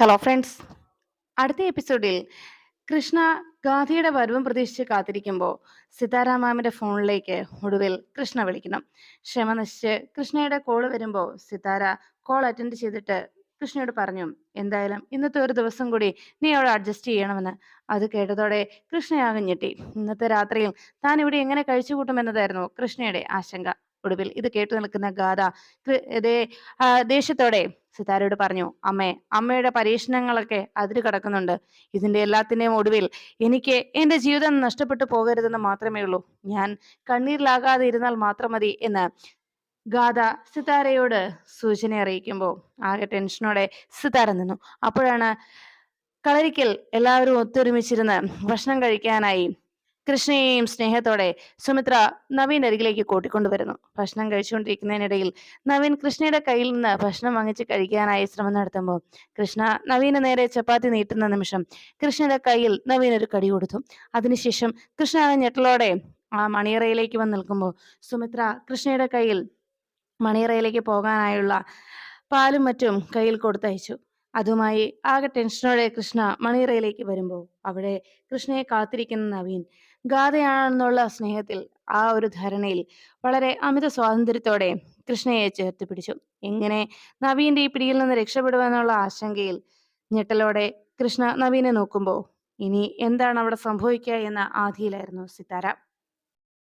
Hello friends അടുത്ത എപ്പിസോഡിൽ കൃഷ്ണ ഗാന്ധിയുടെ വരവും പ്രതീക്ഷിച്ച് കാത്തിരിക്കുമ്പോൾ സീതാരാമാമിന്റെ ഫോണിലേക്ക് ഒടുവിൽ കൃഷ്ണ വിളിക്കണം. ക്ഷമ നശിച്ച് കൃഷ്ണയുടെ കോൾ വരുമ്പോൾ സിതാര കോൾ അറ്റൻഡ് ചെയ്തിട്ട് കൃഷ്ണയോട് പറഞ്ഞു എന്തായാലും ഇന്നത്തെ ഒരു ദിവസം കൂടി നീ അവിടെ അഡ്ജസ്റ്റ് ചെയ്യണമെന്ന്. അത് കേട്ടതോടെ കൃഷ്ണയാകും ഞെട്ടി. ഇന്നത്തെ രാത്രിയിൽ താൻ ഇവിടെ എങ്ങനെ കഴിച്ചു കൂട്ടുമെന്നതായിരുന്നു കൃഷ്ണയുടെ ആശങ്ക. ഒടുവിൽ ഇത് കേട്ടു നിൽക്കുന്ന ഗാഥ ദേഷ്യത്തോടെ സിതാരയോട് പറഞ്ഞു അമ്മേ അമ്മയുടെ പരീക്ഷണങ്ങളൊക്കെ അതിര് കടക്കുന്നുണ്ട്. ഇതിന്റെ എല്ലാത്തിന്റെയും ഒടുവിൽ എനിക്ക് എന്റെ ജീവിതം നഷ്ടപ്പെട്ടു പോകരുതെന്ന് മാത്രമേ ഉള്ളൂ. ഞാൻ കണ്ണീരിലാകാതെ ഇരുന്നാൽ മാത്രം മതി എന്ന് ഗാഥ സിതാരയോട് സൂചന അറിയിക്കുമ്പോൾ ആകെ ടെൻഷനോടെ സിതാര നിന്നു. അപ്പോഴാണ് കളരിക്കൽ എല്ലാവരും ഒത്തൊരുമിച്ചിരുന്ന് ഭക്ഷണം കഴിക്കാനായി കൃഷ്ണയെയും സ്നേഹത്തോടെ സുമിത്ര നവീൻ അരികിലേക്ക് കൂട്ടിക്കൊണ്ടുവരുന്നു. ഭക്ഷണം കഴിച്ചുകൊണ്ടിരിക്കുന്നതിനിടയിൽ നവീൻ കൃഷ്ണയുടെ കയ്യിൽ നിന്ന് ഭക്ഷണം വാങ്ങിച്ച് കഴിക്കാനായി ശ്രമം നടത്തുമ്പോൾ കൃഷ്ണ നവീന് നേരെ ചപ്പാത്തി നീട്ടുന്ന നിമിഷം കൃഷ്ണയുടെ കയ്യിൽ നവീൻ ഒരു കടി കൊടുത്തു. അതിനുശേഷം കൃഷ്ണ ഞെട്ടലോടെ ആ മണിയറയിലേക്ക് വന്ന് നിൽക്കുമ്പോൾ സുമിത്ര കൃഷ്ണയുടെ കയ്യിൽ മണിയറയിലേക്ക് പോകാനായുള്ള പാലും മറ്റും കയ്യിൽ കൊടുത്തയച്ചു. അതുമായി ആകെ ടെൻഷനോടെ കൃഷ്ണ മണിയറയിലേക്ക് വരുമ്പോൾ അവിടെ കൃഷ്ണയെ കാത്തിരിക്കുന്ന നവീൻ ഗാഥയാണെന്നുള്ള സ്നേഹത്തിൽ ആ ഒരു ധാരണയിൽ വളരെ അമിത സ്വാതന്ത്ര്യത്തോടെ കൃഷ്ണയെ ചേർത്ത് പിടിച്ചു. എങ്ങനെ നവീന്റെ ഈ പിടിയിൽ നിന്ന് രക്ഷപ്പെടുവാനുള്ള ആശങ്കയിൽ ഞെട്ടലോടെ കൃഷ്ണ നവീനെ നോക്കുമ്പോൾ ഇനി എന്താണ് അവിടെ സംഭവിക്കുക എന്ന ആധിയിലായിരുന്നു സിതാര